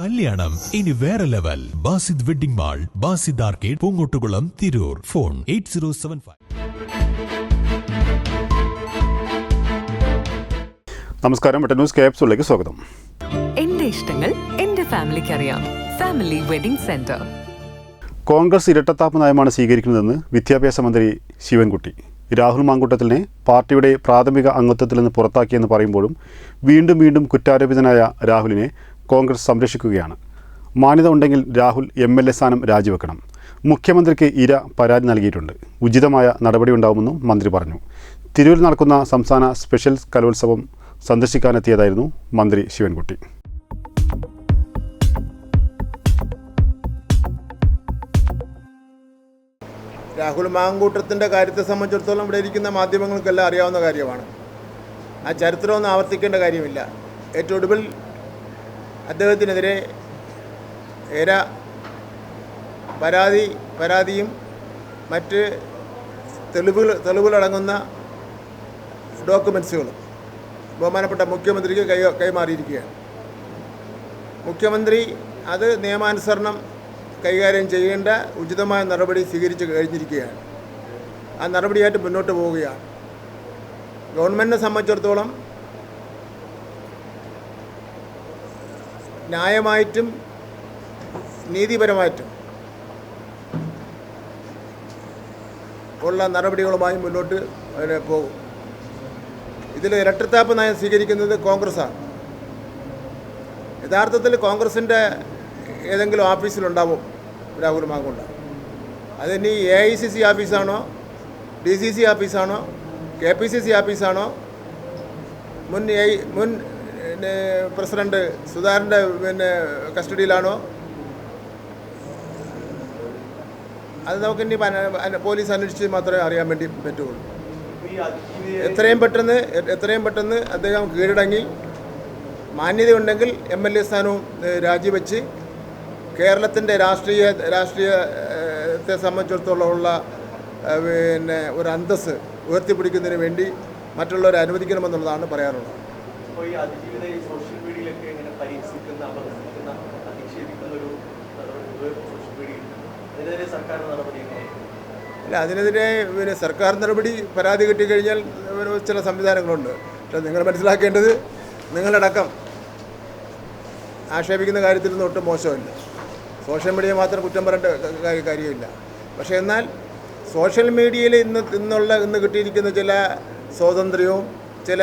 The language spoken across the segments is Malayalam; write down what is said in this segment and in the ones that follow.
കല്യാണം. ഇനി വേറെ level. Basid wedding mall Basid arcade Poongottukulam Tirur. Phone eight zero seven five. നമസ്കാരം. ന്യൂസ് ക്യാപ്സുകളിലേക്ക് സ്വാഗതം. എന്റെ ഇഷ്ടങ്ങൾ എന്റെ ഫാമിലിക്ക് അറിയാം. Family wedding centre. കോൺഗ്രസ് ഇരട്ടത്താപ്പ് നയമാണ് സ്വീകരിക്കുന്നതെന്ന് വിദ്യാഭ്യാസ മന്ത്രി ശിവൻകുട്ടി. രാഹുൽ മാങ്കൂട്ടത്തിനെ പാർട്ടിയുടെ പ്രാഥമിക അംഗത്വത്തിൽ നിന്ന് പുറത്താക്കിയെന്ന് പറയുമ്പോഴും വീണ്ടും വീണ്ടും കുറ്റാരോപിതനായ രാഹുലിനെ കോൺഗ്രസ് സംരക്ഷിക്കുകയാണ്. മാന്യത ഉണ്ടെങ്കിൽ രാഹുൽ എം എൽ എ സ്ഥാനം രാജിവെക്കണം. മുഖ്യമന്ത്രിക്ക് ഇര പരാതി നൽകിയിട്ടുണ്ട്. ഉചിതമായ നടപടി നടപടിയുണ്ടാവുമെന്നും മന്ത്രി പറഞ്ഞു. തിരൂരിൽ നടക്കുന്ന സംസ്ഥാന സ്പെഷ്യൽ കലോത്സവം സന്ദർശിക്കാനെത്തിയതായിരുന്നു മന്ത്രി ശിവൻകുട്ടി. രാഹുൽ മാങ്കൂട്ടത്തിന്റെ കാര്യത്തെ സംബന്ധിച്ചിടത്തോളം ഇവിടെ ഇരിക്കുന്ന മാധ്യമങ്ങൾക്കെല്ലാം അറിയാവുന്ന കാര്യമാണ്. ആ ചരിത്രമൊന്നും ആവർത്തിക്കേണ്ട കാര്യമില്ല. ഏറ്റവും ഒടുവിൽ അദ്ദേഹത്തിനെതിരെ ഏര പരാതി പരാതിയും മറ്റ് തെളിവുകൾ തെളിവുകളടങ്ങുന്ന ഡോക്യുമെൻസുകളും ബഹുമാനപ്പെട്ട മുഖ്യമന്ത്രിക്ക് കൈ കൈമാറിയിരിക്കുകയാണ്. മുഖ്യമന്ത്രി അത് നിയമാനുസരണം കൈകാര്യം ചെയ്യേണ്ട ഉചിതമായ നടപടി സ്വീകരിച്ച് കഴിഞ്ഞിരിക്കുകയാണ്. ആ നടപടിയായിട്ട് മുന്നോട്ട് പോവുകയാണ്. ഗവൺമെന്റിനെ സംബന്ധിച്ചിടത്തോളം ന്യായമായിട്ടും നീതിപരമായിട്ടും ഉള്ള നടപടികളുമായി മുന്നോട്ട് അതിനെ പോകും. ഇതിൽ ഇരട്ടത്താപ്പ് നയം സ്വീകരിക്കുന്നത് കോൺഗ്രസ്സാണ്. യഥാർത്ഥത്തിൽ കോൺഗ്രസിന്റെ ഏതെങ്കിലും ഓഫീസിലുണ്ടാവും രാഹുൽ മാങ്കുണ്ട അതിനി എ ഐ സി സി ഓഫീസാണോ ഡി സി സി ഓഫീസാണോ കെ പി സി സി ഓഫീസാണോ മുൻ എ മുൻ പിന്നെ പ്രസിഡന്റ് സുധാകരന്റെ പിന്നെ കസ്റ്റഡിയിലാണോ? അത് നമുക്ക് ഇനി പോലീസ് അന്വേഷിച്ച് മാത്രമേ അറിയാൻ വേണ്ടി പറ്റുള്ളൂ. എത്രയും പെട്ടെന്ന് എത്രയും പെട്ടെന്ന് അദ്ദേഹം കീഴടങ്ങി. മാന്യതയുണ്ടെങ്കിൽ എം എൽ എ സ്ഥാനവും രാജിവെച്ച് കേരളത്തിന്റെ രാഷ്ട്രീയ രാഷ്ട്രീയത്തെ സംബന്ധിച്ചിടത്തോളമുള്ള പിന്നെ ഒരു അന്തസ് ഉയർത്തിപ്പിടിക്കുന്നതിന് വേണ്ടി മറ്റുള്ളവരെ അനുവദിക്കണമെന്നുള്ളതാണ് പറയാറുള്ളത് ഈ അതിജീവിത ഈ സോഷ്യൽ മീഡിയയിലൊക്കെ ഇങ്ങനെ പരീക്ഷിക്കുന്ന അപഹസിക്കുന്ന അധിക്ഷേപിക്കുന്ന ഒരു സോഷ്യൽ മീഡിയയിൽ അതിനെതിരെ സർക്കാർ നടപടി അല്ല അതിനെതിരെ പിന്നെ സർക്കാർ നടപടി പരാതി കിട്ടിക്കഴിഞ്ഞാൽ ചില സംവിധാനങ്ങളുണ്ട്. പക്ഷേ നിങ്ങൾ മനസ്സിലാക്കേണ്ടത് നിങ്ങളടക്കം ആക്ഷേപിക്കുന്ന കാര്യത്തിൽ നിന്ന് ഒട്ടും മോശമില്ല. സോഷ്യൽ മീഡിയ മാത്രം കുറ്റം പറയേണ്ട കാര്യമില്ല. പക്ഷേ എന്നാൽ സോഷ്യൽ മീഡിയയിൽ ഇന്ന് ഇന്നുള്ള ഇന്ന് കിട്ടിയിരിക്കുന്ന ചില സ്വാതന്ത്ര്യവും ചില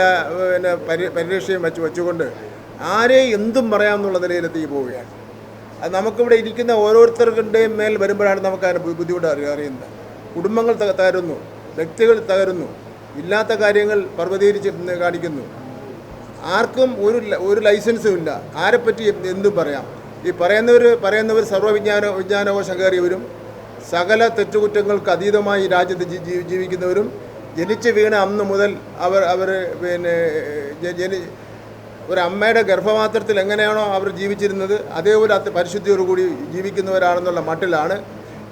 പിന്നെ പരി പരിരക്ഷയും വെച്ച് വെച്ചുകൊണ്ട് ആരെയും എന്തും പറയാമെന്നുള്ള നിലയിലെത്തി പോവുകയാണ്. അത് നമുക്കിവിടെ ഇരിക്കുന്ന ഓരോരുത്തർക്കിന്റെയും മേൽ വരുമ്പോഴാണ് നമുക്ക് അതിന് ബുദ്ധിമുട്ട് അറി- അറിയുന്നത്. കുടുംബങ്ങൾ തക- തകരുന്നു വ്യക്തികൾ തകരുന്നു ഇല്ലാത്ത കാര്യങ്ങൾ പർവതീകരിച്ച് കാണിക്കുന്നു. ആർക്കും ഒരു ഒരു ലൈസൻസും ഇല്ല. ആരെപ്പറ്റി എന്ത് പറയാം. ഈ പറയുന്നവർ പറയുന്നവർ സർവവിജ്ഞാന വിജ്ഞാനകോശം കയറിയവരും സകല തെറ്റുകുറ്റങ്ങൾക്ക് അതീതമായി രാജ്യത്ത് ജീവിക്കുന്നവരും ജനിച്ച് വീണ അന്ന് മുതൽ അവർ അവർ പിന്നെ ജനി ഒരു അമ്മയുടെ ഗർഭപാത്രത്തിൽ എങ്ങനെയാണോ അവർ ജീവിച്ചിരുന്നത് അതേപോലെ അത് പരിശുദ്ധിയോടുകൂടി ജീവിക്കുന്നവരാണെന്നുള്ള മട്ടിലാണ്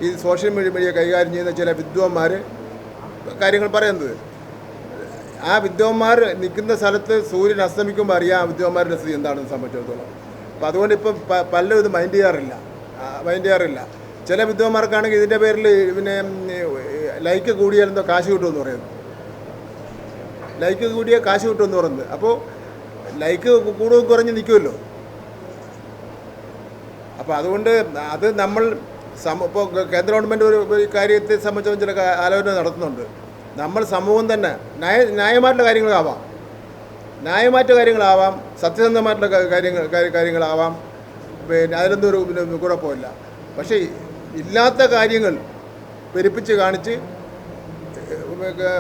ഈ സോഷ്യൽ മീഡിയ മീഡിയ കൈകാര്യം ചെയ്യുന്ന ചില വിദ്വാന്മാർ കാര്യങ്ങൾ പറയുന്നത്. ആ വിദ്വാന്മാർ നിൽക്കുന്ന സ്ഥലത്ത് സൂര്യൻ അസ്തമിക്കുമ്പോൾ അറിയാം ആ വിദ്വാന്മാരുടെ സ്ഥിതി എന്താണെന്ന് സംബന്ധിച്ചിടത്തോളം. അപ്പോൾ അതുകൊണ്ട് ഇപ്പം പലരും ഇത് മൈൻഡ് ചെയ്യാറില്ല. മൈൻഡ് ചെയ്യാറില്ല. ചില വിദ്വാന്മാർക്കാണെങ്കിൽ ഇതിന്റെ പേരിൽ പിന്നെ ലൈക്ക് കൂടിയാൽ എന്തോ കാശ് കിട്ടുമെന്ന് പറയുന്നു. ലൈക്ക് കൂടിയാൽ കാശ് കിട്ടുമെന്ന് പറയുന്നത് അപ്പോൾ ലൈക്ക് കൂടുതൽ കുറഞ്ഞ് നിൽക്കുമല്ലോ. അപ്പോൾ അതുകൊണ്ട് അത് നമ്മൾ സമ ഇപ്പോൾ കേന്ദ്ര ഗവൺമെന്റ് ഒരു കാര്യത്തെ സംബന്ധിച്ചും ചില ആലോചന നടത്തുന്നുണ്ട്. നമ്മൾ സമൂഹം തന്നെ ന്യായ ന്യായമായിട്ടുള്ള കാര്യങ്ങളാവാം. ന്യായമായിട്ട് കാര്യങ്ങളാവാം. സത്യസന്ധമായിട്ടുള്ള കാര്യങ്ങൾ കാര്യങ്ങളാവാം. പിന്നെ അതിലൊന്നും ഒരു കുഴപ്പമില്ല പക്ഷേ ഇല്ലാത്ത കാര്യങ്ങൾ പെരുപ്പിച്ച് കാണിച്ച്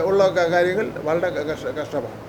ഉള്ള കാര്യങ്ങൾ വളരെ കഷ്ട കഷ്ടമാണ്.